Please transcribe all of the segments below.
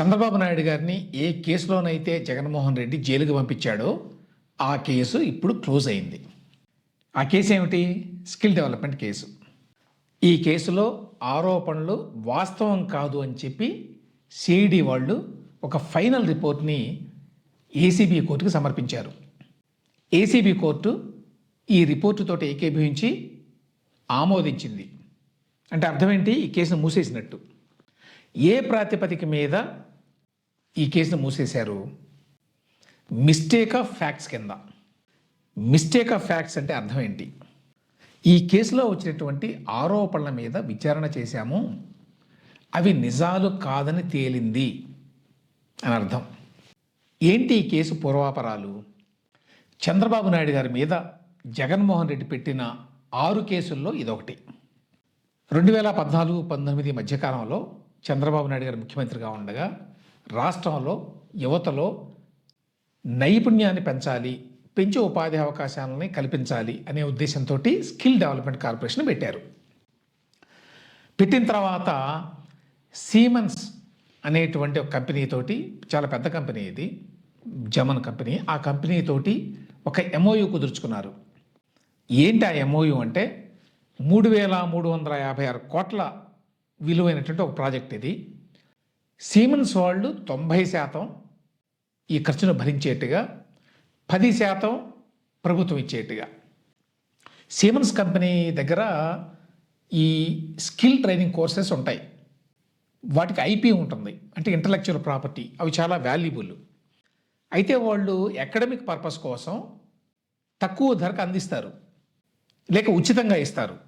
చంద్రబాబు నాయుడు గారిని ఏ కేసులోనైతే జగన్మోహన్ రెడ్డి జైలుకు పంపించాడో ఆ కేసు ఇప్పుడు క్లోజ్ అయింది. ఆ కేసు ఏమిటి? Skill development case. ఈ కేసులో ఆరోపణలు వాస్తవం కాదు అని చెప్పి సిఐడి వాళ్ళు ఒక ఫైనల్ రిపోర్ట్ని ఏసీబీ కోర్టుకు సమర్పించారు. ఏసీబీ కోర్టు ఈ రిపోర్టుతోటి ఏకీభవించి ఆమోదించింది. అంటే అర్థం ఏంటి? ఈ కేసును మూసేసినట్టు. ఏ ప్రాతిపదిక మీద ఈ కేసును మూసేశారు. మిస్టేక్ ఆఫ్ ఫ్యాక్ట్స్ కింద. మిస్టేక్ ఆఫ్ ఫ్యాక్ట్స్ అంటే అర్థం ఏంటి? ఈ కేసులో వచ్చినటువంటి ఆరోపణల మీద విచారణ చేశాము. అవి నిజాలు కాదని తేలింది అని అర్థం. ఏంటి ఈ కేసు పూర్వాపరాలు? చంద్రబాబు నాయుడు గారి మీద జగన్మోహన్ రెడ్డి పెట్టిన ఆరు కేసుల్లో ఇదొకటి. రెండు వేల పద్నాలుగు పంతొమ్మిది మధ్యకాలంలో చంద్రబాబు నాయుడు గారు ముఖ్యమంత్రిగా ఉండగా రాష్ట్రంలో యువతలో నైపుణ్యాన్ని పెంచాలి పెంచే ఉపాధి అవకాశాలని కల్పించాలి అనే ఉద్దేశంతో స్కిల్ డెవలప్మెంట్ కార్పొరేషన్ పెట్టారు. పెట్టిన తర్వాత సీమన్స్ అనేటువంటి ఒక కంపెనీతోటి చాలా పెద్ద కంపెనీ ఇది జమన్ కంపెనీ ఆ కంపెనీతోటి ఒక ఎంఓయూ కుదుర్చుకున్నారు. ఏంటి ఆ ఎంఓయూ అంటే మూడు వేల మూడు వందల యాభై ఆరు కోట్ల విలువైనటువంటి ఒక ప్రాజెక్ట్ ఇది. సీమన్స్ వాళ్ళు తొంభై శాతం ఈ ఖర్చును భరించేట్టుగా పది శాతం ప్రభుత్వం ఇచ్చేట్టుగా. సీమన్స్ కంపెనీ దగ్గర ఈ స్కిల్ ట్రైనింగ్ కోర్సెస్ ఉంటాయి. వాటికి ఐపీ ఉంటుంది. అంటే ఇంటలెక్చువల్ ప్రాపర్టీ. అవి చాలా వాల్యుబుల్. అయితే వాళ్ళు అకాడమిక్ పర్పస్ కోసం తక్కువ ధరకు అందిస్తారు. లేక ఉచితంగా ఇస్తారు.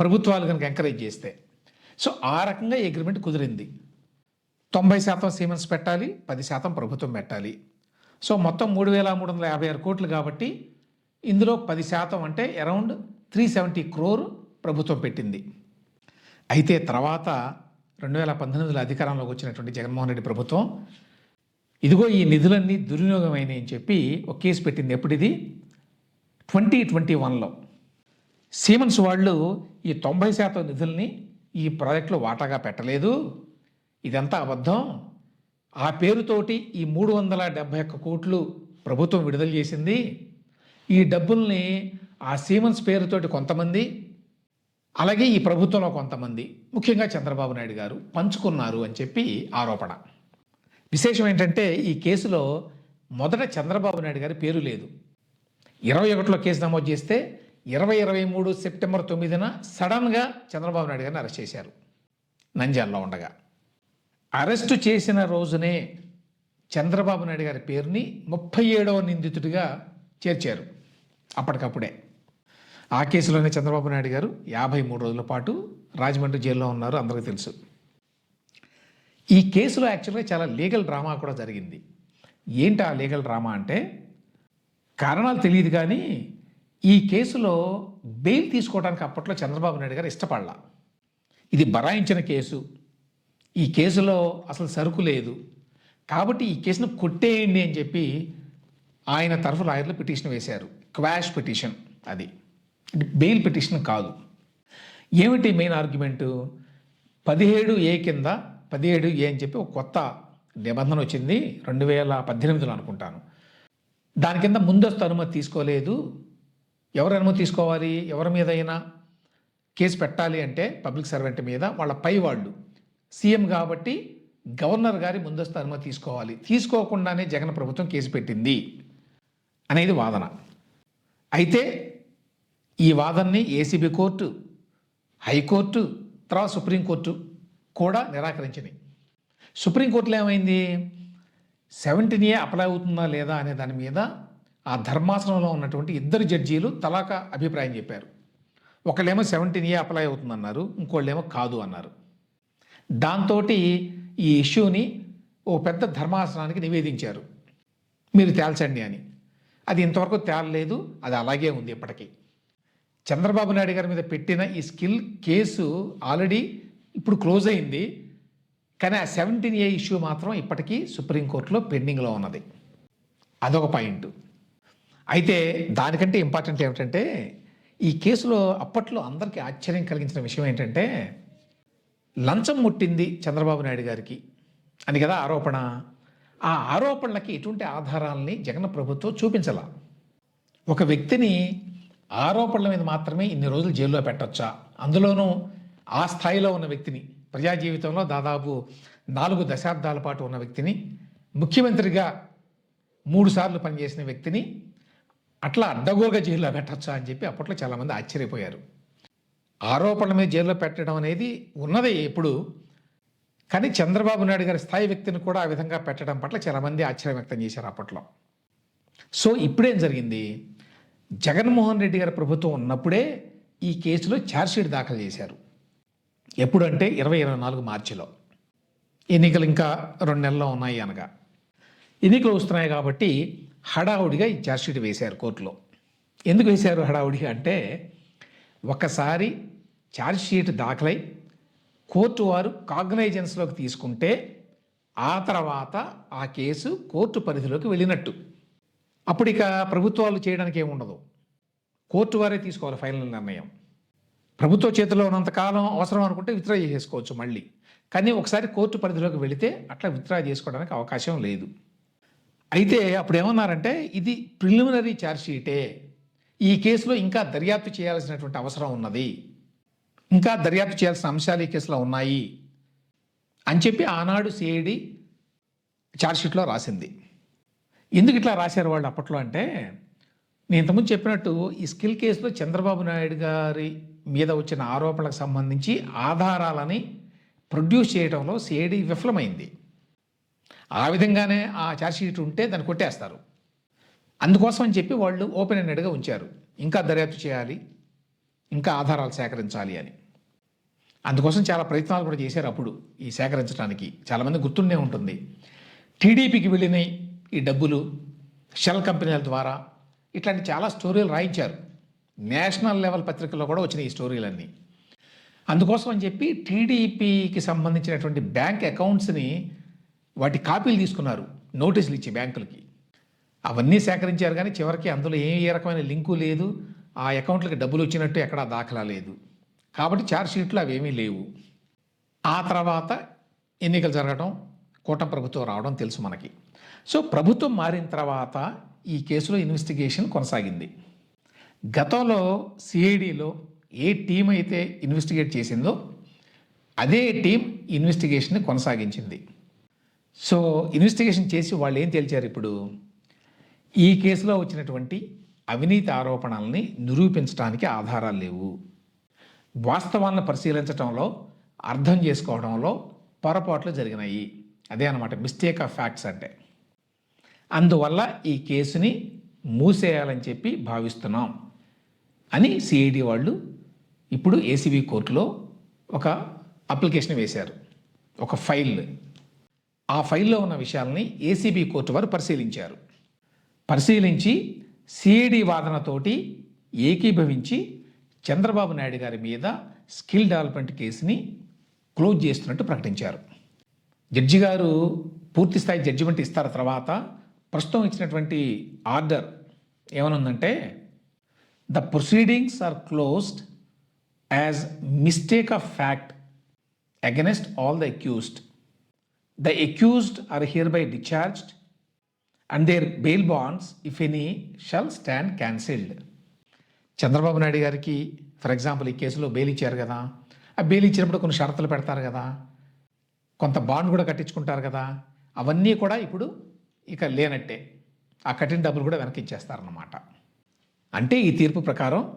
ప్రభుత్వాలు కనుక ఎంకరేజ్ చేస్తే. సో ఆ రకంగా ఈ అగ్రిమెంట్ కుదిరింది. తొంభై శాతం సీమెన్స్ పెట్టాలి పది శాతం ప్రభుత్వం పెట్టాలి. సో మొత్తం మూడు వేల మూడు వందల యాభై ఆరు కోట్లు కాబట్టి ఇందులో పది శాతం అంటే అరౌండ్ త్రీ సెవెంటీ క్రోర్ ప్రభుత్వం పెట్టింది. అయితే తర్వాత రెండు వేల పంతొమ్మిదిలో అధికారంలోకి వచ్చినటువంటి జగన్మోహన్ రెడ్డి ప్రభుత్వం ఇదిగో ఈ నిధులన్నీ దుర్వినియోగమైనవి అని చెప్పి ఒక కేసు పెట్టింది. ఎప్పుడిది ట్వంటీ ట్వంటీ వన్లో. సీమన్స్ వాళ్ళు ఈ తొంభై శాతం నిధుల్ని ఈ ప్రాజెక్టులో వాటాగా పెట్టలేదు. ఇదంతా అబద్ధం. ఆ పేరుతోటి ఈ మూడు వందల డెబ్భై ఒక్క కోట్లు ప్రభుత్వం విడుదల చేసింది. ఈ డబ్బుల్ని ఆ సీమన్స్ పేరుతోటి కొంతమంది అలాగే ఈ ప్రభుత్వంలో కొంతమంది ముఖ్యంగా చంద్రబాబు నాయుడు గారు పంచుకున్నారు అని చెప్పి ఆరోపణ. విశేషం ఏంటంటే ఈ కేసులో మొదట చంద్రబాబు నాయుడు గారి పేరు లేదు. ఇరవై ఒకటిలో కేసు నమోదు చేస్తే ఇరవై ఇరవై మూడు సెప్టెంబర్ తొమ్మిదిన సడన్గా చంద్రబాబు నాయుడు గారిని అరెస్ట్ చేశారు. నంజాల్లో ఉండగా. అరెస్టు చేసిన రోజునే చంద్రబాబు నాయుడు గారి పేరుని ముప్పై ఏడవ నిందితుడిగా చేర్చారు అప్పటికప్పుడే. ఆ కేసులోనే చంద్రబాబు నాయుడు గారు యాభై మూడు రోజుల పాటు రాజమండ్రి జైల్లో ఉన్నారు అందరికీ తెలుసు. ఈ కేసులో యాక్చువల్గా చాలా లీగల్ డ్రామా కూడా జరిగింది. ఏంటి ఆ లీగల్ డ్రామా అంటే కారణాలు తెలియదు కానీ ఈ కేసులో బెయిల్ తీసుకోవడానికి అప్పట్లో చంద్రబాబు నాయుడు గారు ఇష్టపడలా. ఇది బరాయించిన కేసు. ఈ కేసులో అసలు సరుకు లేదు. కాబట్టి ఈ కేసును కొట్టేయండి అని చెప్పి ఆయన తరఫు లాయర్లు పిటిషన్ వేశారు. క్వాష్ పిటిషన్ అది. బెయిల్ పిటిషన్ కాదు. ఏమిటి మెయిన్ ఆర్గ్యుమెంటు? పదిహేడు ఏ కింద పదిహేడు ఏ అని చెప్పి ఒక కొత్త నిబంధన వచ్చింది. రెండు వేల పద్దెనిమిదిలో అనుకుంటాను. దాని కింద ముందస్తు అనుమతి తీసుకోలేదు. ఎవరు అనుమతి తీసుకోవాలి? ఎవరి మీద అయినా కేసు పెట్టాలి అంటే పబ్లిక్ సర్వెంట్ మీద వాళ్ళ పై వాళ్ళు. సీఎం కాబట్టి గవర్నర్ గారి ముందస్తు అనుమతి తీసుకోవాలి. తీసుకోకుండానే జగన్ ప్రభుత్వం కేసు పెట్టింది అనేది వాదన. అయితే ఈ వాదనని ఏసీబీ కోర్టు హైకోర్టు తర్వాత సుప్రీంకోర్టు కూడా నిరాకరించినాయి. సుప్రీంకోర్టులో ఏమైంది? సెవెంటీన్ ఏ అప్లై అవుతుందా లేదా అనే దాని మీద ఆ ధర్మాసనంలో ఉన్నటువంటి ఇద్దరు జడ్జీలు తలాక అభిప్రాయం చెప్పారు. ఒకళ్ళేమో సెవెంటీన్ ఏ అప్లై అవుతుందన్నారు ఇంకోళ్ళేమో కాదు అన్నారు. దాంతో ఈ ఇష్యూని ఓ పెద్ద ధర్మాసనానికి నివేదించారు. మీరు తేల్చండి అని. అది ఇంతవరకు తేలలేదు అది అలాగే ఉంది ఇప్పటికీ. చంద్రబాబు నాయుడు గారి మీద పెట్టిన ఈ స్కిల్ కేసు ఆల్రెడీ ఇప్పుడు క్లోజ్ అయింది. కానీ ఆ సెవెంటీన్ ఏ ఇష్యూ మాత్రం ఇప్పటికీ సుప్రీంకోర్టులో పెండింగ్లో ఉన్నది. అదొక పాయింట్. అయితే దానికంటే ఇంపార్టెంట్ ఏమిటంటే ఈ కేసులో అప్పట్లో అందరికీ ఆశ్చర్యం కలిగించిన విషయం ఏంటంటే లంచం ముట్టింది చంద్రబాబు నాయుడు గారికి అని కదా ఆరోపణ. ఆ ఆరోపణలకి ఎటువంటి ఆధారాలని జగన్ ప్రభుత్వం చూపించాల. ఒక వ్యక్తిని ఆరోపణల మీద మాత్రమే ఇన్ని రోజులు జైల్లో పెట్టొచ్చా? అందులోనూ ఆ స్థాయిలో ఉన్న వ్యక్తిని ప్రజా జీవితంలో దాదాపు నాలుగు దశాబ్దాల పాటు ఉన్న వ్యక్తిని ముఖ్యమంత్రిగా మూడుసార్లు పనిచేసిన వ్యక్తిని అట్లా అడ్డగోలుగా జైల్లో పెట్టొచ్చా అని చెప్పి అప్పట్లో చాలామంది ఆశ్చర్యపోయారు. ఆరోపణల మీద జైల్లో పెట్టడం అనేది ఉన్నది ఎప్పుడు. కానీ చంద్రబాబు నాయుడు గారి స్థాయి వ్యక్తిని కూడా ఆ విధంగా పెట్టడం పట్ల చాలామంది ఆశ్చర్యం వ్యక్తం చేశారు అప్పట్లో. సో ఇప్పుడేం జరిగింది? జగన్మోహన్ రెడ్డి గారి ప్రభుత్వం ఉన్నప్పుడే ఈ కేసులో ఛార్జ్షీట్ దాఖలు చేశారు. ఎప్పుడంటే ఇరవై ఇరవై నాలుగు మార్చిలో. ఎన్నికలు ఇంకా రెండు నెలల్లో ఉన్నాయి అనగా. ఎన్నికలు వస్తున్నాయి కాబట్టి హడావుడిగా ఈ ఛార్జ్షీట్ వేశారు కోర్టులో. ఎందుకు వేశారు హడావుడిగా అంటే ఒకసారి ఛార్జ్షీట్ దాఖలై కోర్టు వారు కాగ్నైజెన్స్లోకి తీసుకుంటే ఆ తర్వాత ఆ కేసు కోర్టు పరిధిలోకి వెళ్ళినట్టు. అప్పుడు ఇక ప్రభుత్వాలు చేయడానికి ఏముండదు కోర్టు వారే తీసుకోవాలి ఫైనల్ నిర్ణయం. ప్రభుత్వ చేతిలో ఉన్నంతకాలం అవసరం అనుకుంటే విత్డ్రా చేసుకోవచ్చు మళ్ళీ. కానీ ఒకసారి కోర్టు పరిధిలోకి వెళితే అట్లా విత్డ్రా చేసుకోవడానికి అవకాశం లేదు. అయితే అప్పుడు ఏమన్నారంటే ఇది ప్రిలిమినరీ ఛార్జ్షీటే ఈ కేసులో ఇంకా దర్యాప్తు చేయాల్సినటువంటి అవసరం ఉన్నది. ఇంకా దర్యాప్తు చేయాల్సిన అంశాలు ఈ కేసులో ఉన్నాయి అని చెప్పి ఆనాడు సిఐడి ఛార్జ్షీట్లో రాసింది. ఎందుకు ఇట్లా రాశారు వాళ్ళు అప్పట్లో అంటే నేను ఇంతకుముందు చెప్పినట్టు ఈ స్కిల్ కేసులో చంద్రబాబు నాయుడు గారి మీద వచ్చిన ఆరోపణలకు సంబంధించి ఆధారాలని ప్రొడ్యూస్ చేయడంలో సిఐడి విఫలమైంది. ఆ విధంగానే ఆ ఛార్జ్షీట్ ఉంటే దాన్ని కొట్టేస్తారు. అందుకోసం అని చెప్పి వాళ్ళు ఓపెన్ ఎండెడ్గా ఉంచారు. ఇంకా దర్యాప్తు చేయాలి ఇంకా ఆధారాలు సేకరించాలి అని. అందుకోసం చాలా ప్రయత్నాలు కూడా చేశారు అప్పుడు ఈ సేకరించడానికి చాలామంది గుర్తుండే ఉంటుంది. టీడీపీకి వెళ్ళినాయి ఈ డబ్బులు షెల్ కంపెనీల ద్వారా ఇట్లాంటి చాలా స్టోరీలు రాయించారు. నేషనల్ లెవెల్ పత్రికల్లో కూడా వచ్చినాయి ఈ స్టోరీలన్నీ. అందుకోసం అని చెప్పి టీడీపీకి సంబంధించినటువంటి బ్యాంక్ అకౌంట్స్ని వాటి కాపీలు తీసుకున్నారు. నోటీసులు ఇచ్చి బ్యాంకులకి. అవన్నీ సేకరించారు కానీ చివరికి అందులో ఏ ఏ రకమైన లింకు లేదు. ఆ అకౌంట్లకి డబ్బులు వచ్చినట్టు ఎక్కడా దాఖలా లేదు. కాబట్టి ఛార్జ్షీట్లు అవేమీ లేవు. ఆ తర్వాత ఎన్నికలు జరగడం కూటమి ప్రభుత్వం రావడం తెలుసు మనకి. సో ప్రభుత్వం మారిన తర్వాత ఈ కేసులో ఇన్వెస్టిగేషన్ కొనసాగింది. గతంలో సిఐడిలో ఏ టీం అయితే ఇన్వెస్టిగేట్ చేసిందో అదే టీం ఇన్వెస్టిగేషన్ని కొనసాగించింది. సో ఇన్వెస్టిగేషన్ చేసి వాళ్ళు ఏం తేల్చారు ఇప్పుడు? ఈ కేసులో వచ్చినటువంటి అవినీతి ఆరోపణల్ని నిరూపించడానికి ఆధారాలు లేవు. వాస్తవాలను పరిశీలించడంలో అర్థం చేసుకోవడంలో పొరపాట్లు జరిగినాయి. అదే అనమాట మిస్టేక్ ఆఫ్ ఫ్యాక్ట్స్ అంటే. అందువల్ల ఈ కేసుని మూసేయాలని చెప్పి భావిస్తున్నాం అని సిఐడి వాళ్ళు ఇప్పుడు ఏసీబీ కోర్టులో ఒక అప్లికేషన్ వేశారు. ఒక ఫైల్. ఆ ఫైల్లో ఉన్న విషయాలని ఏసీబీ కోర్టు వారు పరిశీలించారు. పరిశీలించి సిఐడి వాదనతోటి ఏకీభవించి చంద్రబాబు నాయుడు గారి మీద స్కిల్ డెవలప్మెంట్ కేసుని క్లోజ్ చేస్తున్నట్టు ప్రకటించారు. జడ్జి గారు పూర్తి స్థాయి జడ్జిమెంట్ ఇస్తారు తర్వాత ప్రస్తుతం ఇచ్చినటువంటి order ఏమనుందంటే the proceedings are closed as mistake of fact against all the accused. The accused are hereby discharged and their bail bonds if any shall stand cancelled. Chandrababu Naidu గారికి for example ఈ కేసులో bail ఇచ్చారు కదా. ఆ bail ఇచ్చినప్పుడు కొన్ని షరతులు పెడతారు కదా. కొంత బాండ్ కూడా కట్టించుకుంటారు కదా. అవన్నీ కూడా ఇప్పుడు ఇక లేనట్టే. ఆ కట్టిన డబ్బులు కూడా వెనక్కి ఇచ్చేస్తారన్నమాట. అంటే ఈ తీర్పు ప్రకారం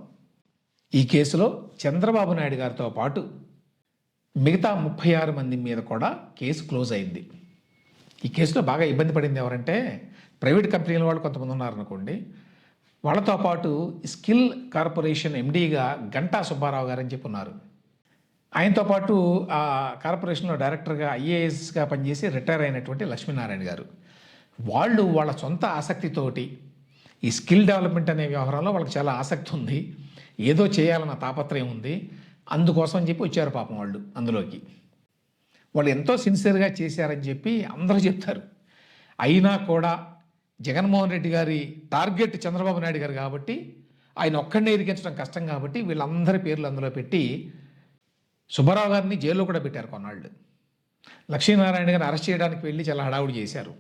ఈ కేసులో చంద్రబాబు నాయుడు గారితో పాటు మిగతా ముప్పై ఆరు మంది మీద కూడా కేసు క్లోజ్ అయింది. ఈ కేసులో బాగా ఇబ్బంది పడింది ఎవరంటే ప్రైవేట్ కంపెనీల వాళ్ళు కొంతమంది ఉన్నారనుకోండి. వాళ్ళతో పాటు స్కిల్ కార్పొరేషన్ ఎండీగా గంటా సుబ్బారావు గారని చెప్పి ఉన్నారు ఆయనతో పాటు ఆ కార్పొరేషన్లో డైరెక్టర్గా ఐఏఎస్గా పనిచేసి రిటైర్ అయినటువంటి లక్ష్మీనారాయణ గారు. వాళ్ళు వాళ్ళ సొంత ఆసక్తితోటి ఈ స్కిల్ డెవలప్మెంట్ అనే వ్యవహారంలో వాళ్ళకి చాలా ఆసక్తి ఉంది. ఏదో చేయాలన్న తాపత్రయం ఉంది. అందుకోసం అని చెప్పి వచ్చారు పాపం వాళ్ళు అందులోకి. వాళ్ళు ఎంతో సిన్సియర్గా చేశారని చెప్పి అందరూ చెప్తారు. అయినా కూడా జగన్మోహన్ రెడ్డి గారి టార్గెట్ చంద్రబాబు నాయుడు గారు కాబట్టి ఆయన ఒక్కడిని ఇరికించడం కష్టం కాబట్టి వీళ్ళందరి పేర్లు అందులో పెట్టి సుబ్బారావు గారిని జైల్లో కూడా పెట్టారు కొన్నాళ్ళు. లక్ష్మీనారాయణ గారిని అరెస్ట్ చేయడానికి వెళ్ళి చాలా హడావుడి చేశారు.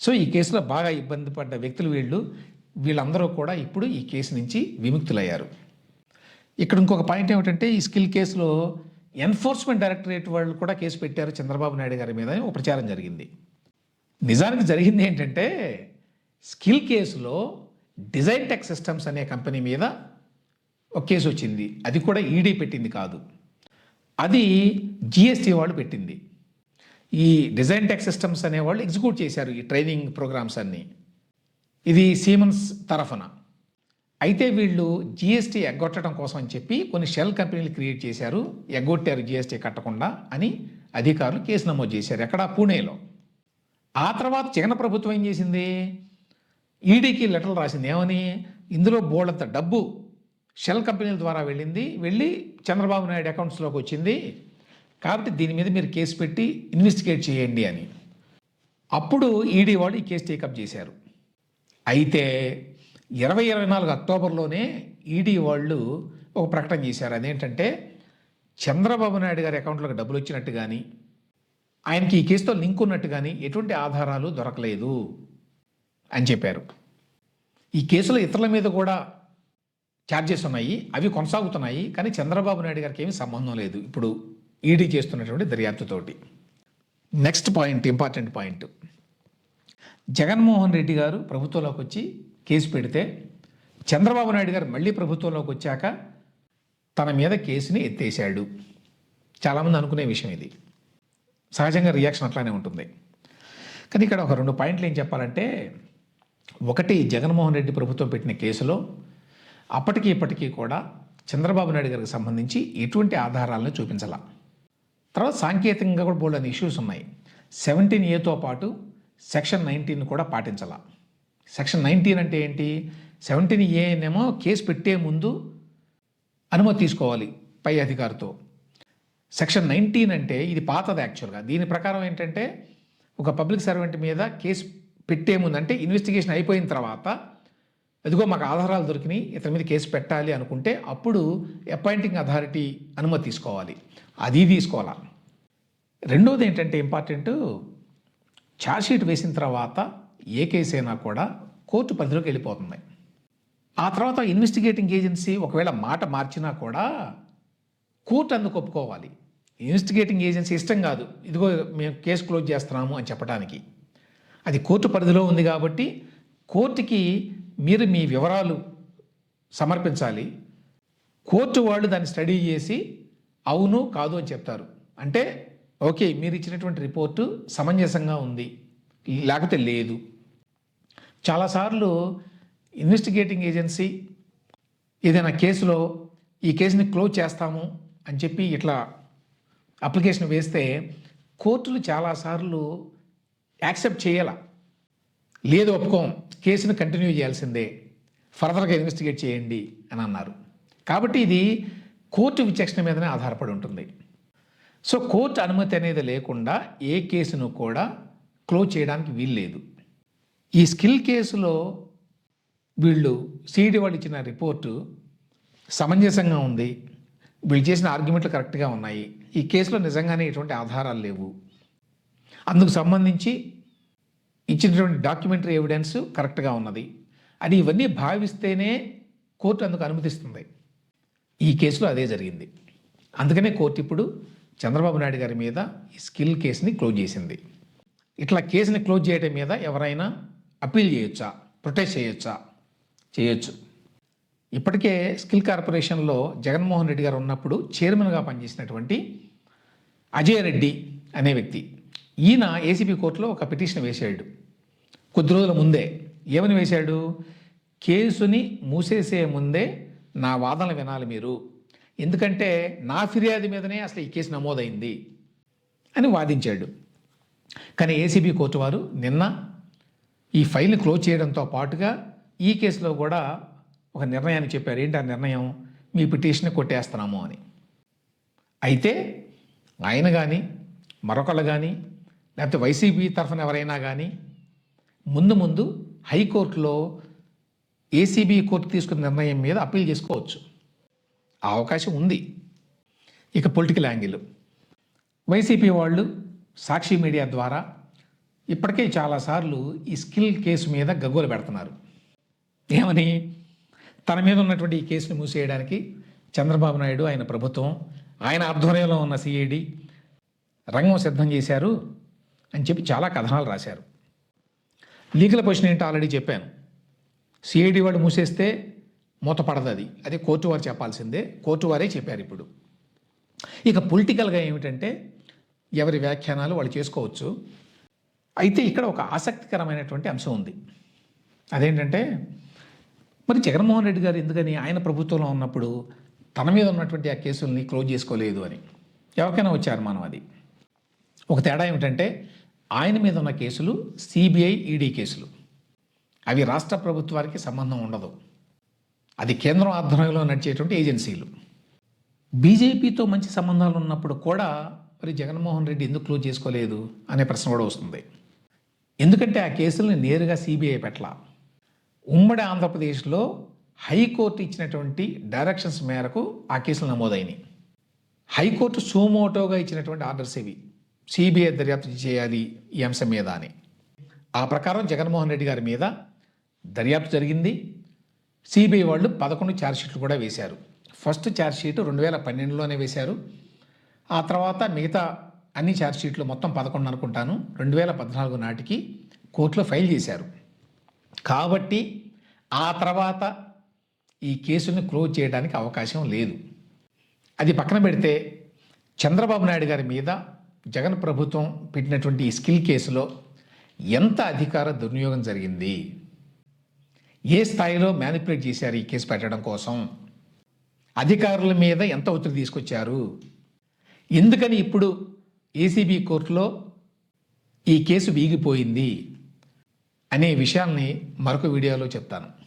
సో ఈ కేసులో బాగా ఇబ్బంది పడ్డ వ్యక్తులు వీళ్ళు వీళ్ళందరూ కూడా ఇప్పుడు ఈ కేసు నుంచి విముక్తులయ్యారు. ఇక్కడ ఇంకొక పాయింట్ ఏమిటంటే ఈ స్కిల్ కేసులో ఎన్ఫోర్స్మెంట్ డైరెక్టరేట్ వాళ్ళు కూడా కేసు పెట్టారు చంద్రబాబు నాయుడు గారి మీద ఒక ప్రచారం జరిగింది. నిజానికి జరిగింది ఏంటంటే స్కిల్ కేసులో డిజైన్ టెక్ సిస్టమ్స్ అనే కంపెనీ మీద ఒక కేసు వచ్చింది. అది కూడా ఈడీ పెట్టింది కాదు. అది జిఎస్టీ వాళ్ళు పెట్టింది. ఈ డిజైన్ టెక్ సిస్టమ్స్ అనేవాళ్ళు ఎగ్జిక్యూట్ చేశారు ఈ ట్రైనింగ్ ప్రోగ్రామ్స్ అన్నీ. ఇది సీమన్స్ తరఫున. అయితే వీళ్ళు జిఎస్టీ ఎగ్గొట్టడం కోసం అని చెప్పి కొన్ని షెల్ కంపెనీలు క్రియేట్ చేశారు. ఎగ్గొట్టారు జిఎస్టీ కట్టకుండా అని అధికారులు కేసు నమోదు చేశారు ఎక్కడ పూణేలో. ఆ తర్వాత జగన్ ప్రభుత్వం ఏం చేసింది? ఈడీకి లెటర్లు రాసింది. ఏమని? ఇందులో బోర్డంత డబ్బు షెల్ కంపెనీల ద్వారా వెళ్ళింది. వెళ్ళి చంద్రబాబు నాయుడు అకౌంట్స్లోకి వచ్చింది. కాబట్టి దీని మీద మీరు కేసు పెట్టి ఇన్వెస్టిగేట్ చేయండి అని. అప్పుడు ఈడీ వాళ్ళు ఈ కేసు టేకప్ చేశారు. అయితే ఇరవై ఇరవై నాలుగు అక్టోబర్లోనే ఈడీ వాళ్ళు ఒక ప్రకటన చేశారు. అదేంటంటే చంద్రబాబు నాయుడు గారి అకౌంట్లోకి డబ్బులు వచ్చినట్టు కానీ ఆయనకి ఈ కేసుతో లింక్ ఉన్నట్టు కానీ ఎటువంటి ఆధారాలు దొరకలేదు అని చెప్పారు. ఈ కేసులో ఇతరుల మీద కూడా ఛార్జెస్ ఉన్నాయి అవి కొనసాగుతున్నాయి కానీ చంద్రబాబు నాయుడు గారికి ఏమీ సంబంధం లేదు. ఇప్పుడు ఈడీ చేస్తున్నటువంటి దర్యాప్తుతోటి next point important point Jaganmohan Reddy garu ప్రభుత్వంలోకి వచ్చి కేసు పెడితే చంద్రబాబు నాయుడు గారు మళ్ళీ ప్రభుత్వంలోకి వచ్చాక తన మీద కేసుని ఎత్తేసాడు చాలామంది అనుకునే విషయం ఇది. సహజంగా రియాక్షన్ అట్లానే ఉంటుంది. కానీ ఇక్కడ ఒక రెండు పాయింట్లు ఏం చెప్పాలంటే ఒకటి జగన్మోహన్ రెడ్డి ప్రభుత్వం పెట్టిన కేసులో అప్పటికి ఇప్పటికీ కూడా చంద్రబాబు నాయుడు గారికి సంబంధించి ఎటువంటి ఆధారాలను చూపించాల. తర్వాత సాంకేతికంగా కూడా బోల్డ్ ఇష్యూస్ ఉన్నాయి. సెవెంటీన్ ఏతో పాటు సెక్షన్ నైన్టీన్ కూడా పాటించాల. సెక్షన్ నైన్టీన్ అంటే ఏంటి? సెవెంటీన్ ఏనేమో కేసు పెట్టే ముందు అనుమతి తీసుకోవాలి పై అధికారితో. సెక్షన్ నైన్టీన్ అంటే ఇది పాతది యాక్చువల్గా దీని ప్రకారం ఏంటంటే ఒక పబ్లిక్ సర్వెంట్ మీద కేసు పెట్టే ముందు అంటే ఇన్వెస్టిగేషన్ అయిపోయిన తర్వాత ఎదుగో మాకు ఆధారాలు దొరికినాయి ఇతని మీద కేసు పెట్టాలి అనుకుంటే అప్పుడు అపాయింటింగ్ అథారిటీ అనుమతి తీసుకోవాలి. అది తీసుకోవాలా. రెండోది ఏంటంటే ఇంపార్టెంట్ ఛార్జ్షీట్ వేసిన తర్వాత ఏ కేసు అయినా కూడా కోర్టు పరిధిలోకి వెళ్ళిపోతుంది. ఆ తర్వాత ఇన్వెస్టిగేటింగ్ ఏజెన్సీ ఒకవేళ మాట మార్చినా కూడా కోర్టు అందుకు ఒప్పుకోవాలి. ఇన్వెస్టిగేటింగ్ ఏజెన్సీ ఇష్టం కాదు. ఇదిగో మేము కేసు క్లోజ్ చేస్తున్నాము అని చెప్పడానికి అది కోర్టు పరిధిలో ఉంది కాబట్టి కోర్టుకి మీరు మీ వివరాలు సమర్పించాలి. కోర్టు వాళ్ళు దాన్ని స్టడీ చేసి అవును కాదు అని చెప్తారు. అంటే ఓకే మీరు ఇచ్చినటువంటి రిపోర్టు సమంజసంగా ఉంది. లేకపోతే లేదు. చాలాసార్లు ఇన్వెస్టిగేటింగ్ ఏజెన్సీ ఏదైనా కేసులో ఈ కేసుని క్లోజ్ చేస్తాము అని చెప్పి ఇట్లా అప్లికేషన్ వేస్తే కోర్టులు చాలాసార్లు యాక్సెప్ట్ చేయాల. లేదు ఒప్పుకోం కేసును కంటిన్యూ చేయాల్సిందే ఫర్దర్గా ఇన్వెస్టిగేట్ చేయండి అని అన్నారు. కాబట్టి ఇది కోర్టు విచక్షణ మీదనే ఆధారపడి ఉంటుంది. సో కోర్టు అనుమతి అనేది లేకుండా ఏ కేసును కూడా క్లోజ్ చేయడానికి వీల్లేదు. ఈ స్కిల్ కేసులో వీళ్ళు సిఈడి వాళ్ళు ఇచ్చిన రిపోర్టు సమంజసంగా ఉంది. వీళ్ళు చేసిన ఆర్గ్యుమెంట్లు కరెక్ట్గా ఉన్నాయి. ఈ కేసులో నిజంగానే ఎటువంటి ఆధారాలు లేవు. అందుకు సంబంధించి ఇచ్చినటువంటి డాక్యుమెంటరీ ఎవిడెన్స్ కరెక్ట్గా ఉన్నది. అది ఇవన్నీ భావిస్తేనే కోర్టు అందుకు అనుమతిస్తుంది. ఈ కేసులో అదే జరిగింది. అందుకనే కోర్టు ఇప్పుడు చంద్రబాబు నాయుడు గారి మీద ఈ స్కిల్ కేసుని క్లోజ్ చేసింది. ఇట్లా కేసుని క్లోజ్ చేయడం మీద ఎవరైనా అప్పీల్ చేయొచ్చా? ప్రొటెస్ట్ చేయొచ్చా? చేయొచ్చు. ఇప్పటికే స్కిల్ కార్పొరేషన్లో జగన్మోహన్ రెడ్డి గారు ఉన్నప్పుడు చైర్మన్గా పనిచేసినటువంటి అజయ్ రెడ్డి అనే వ్యక్తి. ఈయన ఏసీబీ కోర్టులో ఒక పిటిషన్ వేశాడు. కొద్ది రోజుల ముందే. ఏమని వేశాడు? కేసుని మూసేసే ముందే నా వాదనలు వినాలి మీరు. ఎందుకంటే నా ఫిర్యాదు మీదనే అసలు ఈ కేసు నమోదైంది అని వాదించాడు. కానీ ఏసీబీ కోర్టు వారు నిన్న ఈ ఫైల్ని క్లోజ్ చేయడంతో పాటుగా ఈ కేసులో కూడా ఒక నిర్ణయాన్ని చెప్పారు. ఏంటి ఆ నిర్ణయం? మీ పిటిషన్ కొట్టేస్తున్నాము అని. అయితే ఆయన కానీ మరొకళ్ళు కానీ లేకపోతే వైసీపీ తరఫున ఎవరైనా కానీ ముందు ముందు హైకోర్టులో ఏసీబీ కోర్టు తీసుకున్న నిర్ణయం మీద అప్పీల్ చేసుకోవచ్చు. ఆ అవకాశం ఉంది. ఇక పొలిటికల్ యాంగిల్. వైసీపీ వాళ్ళు సాక్షి మీడియా ద్వారా ఇప్పటికే చాలాసార్లు ఈ స్కిల్ కేసు మీద గగ్గోలు పెడుతున్నారు. ఏమని? తన మీద ఉన్నటువంటి ఈ కేసును మూసేయడానికి చంద్రబాబు నాయుడు ఆయన ప్రభుత్వం ఆయన ఆధ్వర్యంలో ఉన్న సిఐడి రంగం సిద్ధం చేశారు అని చెప్పి చాలా కథనాలు రాశారు. లీగల్ పొజిషన్ ఏంటో ఆల్రెడీ చెప్పాను. సిఐడి వాడు మూసేస్తే మూతపడదు అది. అది కోర్టు వారు చెప్పాల్సిందే. కోర్టు వారే చెప్పారు ఇప్పుడు. ఇక పొలిటికల్గా ఏమిటంటే ఎవరి వ్యాఖ్యానాలు వాళ్ళు చేసుకోవచ్చు. అయితే ఇక్కడ ఒక ఆసక్తికరమైనటువంటి అంశం ఉంది. అదేంటంటే మరి జగన్మోహన్ రెడ్డి గారు ఎందుకని ఆయన ప్రభుత్వంలో ఉన్నప్పుడు తన మీద ఉన్నటువంటి ఆ కేసుల్ని క్లోజ్ చేసుకోలేదు అని? ఎవరికైనా వచ్చారు మనం అది? ఒక తేడా ఏమిటంటే ఆయన మీద ఉన్న కేసులు సిబిఐ ఈడీ కేసులు. అవి రాష్ట్ర ప్రభుత్వానికి సంబంధం ఉండదు. అది కేంద్రం ఆధ్వర్యంలో నడిచేటువంటి ఏజెన్సీలు. బీజేపీతో మంచి సంబంధాలు ఉన్నప్పుడు కూడా మరి జగన్మోహన్ రెడ్డి ఎందుకు క్లోజ్ చేసుకోలేదు అనే ప్రశ్న కూడా వస్తుంది. ఎందుకంటే ఆ కేసుల్ని నేరుగా సిబిఐ పెట్టల. ఉమ్మడి ఆంధ్రప్రదేశ్లో హైకోర్టు ఇచ్చినటువంటి డైరెక్షన్స్ మేరకు ఆ కేసులు నమోదైనవి హైకోర్టు సోమోటోగా ఇచ్చినటువంటి ఆర్డర్స్ ఇవి. సిబిఐ దర్యాప్తు చేయాలి ఈ అంశం మీద అని. ఆ ప్రకారం జగన్మోహన్ రెడ్డి గారి మీద దర్యాప్తు జరిగింది. సిబిఐ వాళ్ళు పదకొండు ఛార్జ్షీట్లు కూడా వేశారు. ఫస్ట్ ఛార్జ్షీట్ రెండు వేల పన్నెండులోనే వేశారు. ఆ తర్వాత మిగతా అన్ని ఛార్జ్షీట్లు మొత్తం పదకొండు అనుకుంటాను రెండు వేల పద్నాలుగు నాటికి కోర్టులో ఫైల్ చేశారు. కాబట్టి ఆ తర్వాత ఈ కేసుని క్లోజ్ చేయడానికి అవకాశం లేదు. అది పక్కన పెడితే చంద్రబాబు నాయుడు గారి మీద జగన్ ప్రభుత్వం పెట్టినటువంటి ఈ స్కిల్ కేసులో ఎంత అధికార దుర్వినియోగం జరిగింది? ఏ స్థాయిలో మ్యానిపులేట్ చేశారు ఈ కేసు పెట్టడం కోసం? అధికారుల మీద ఎంత ఒత్తిడి తీసుకొచ్చారు? ఎందుకని ఇప్పుడు ఏసీబీ కోర్టులో ఈ కేసు వీగిపోయింది? అనే విషయాల్ని మరొక వీడియోలో చెప్తాను.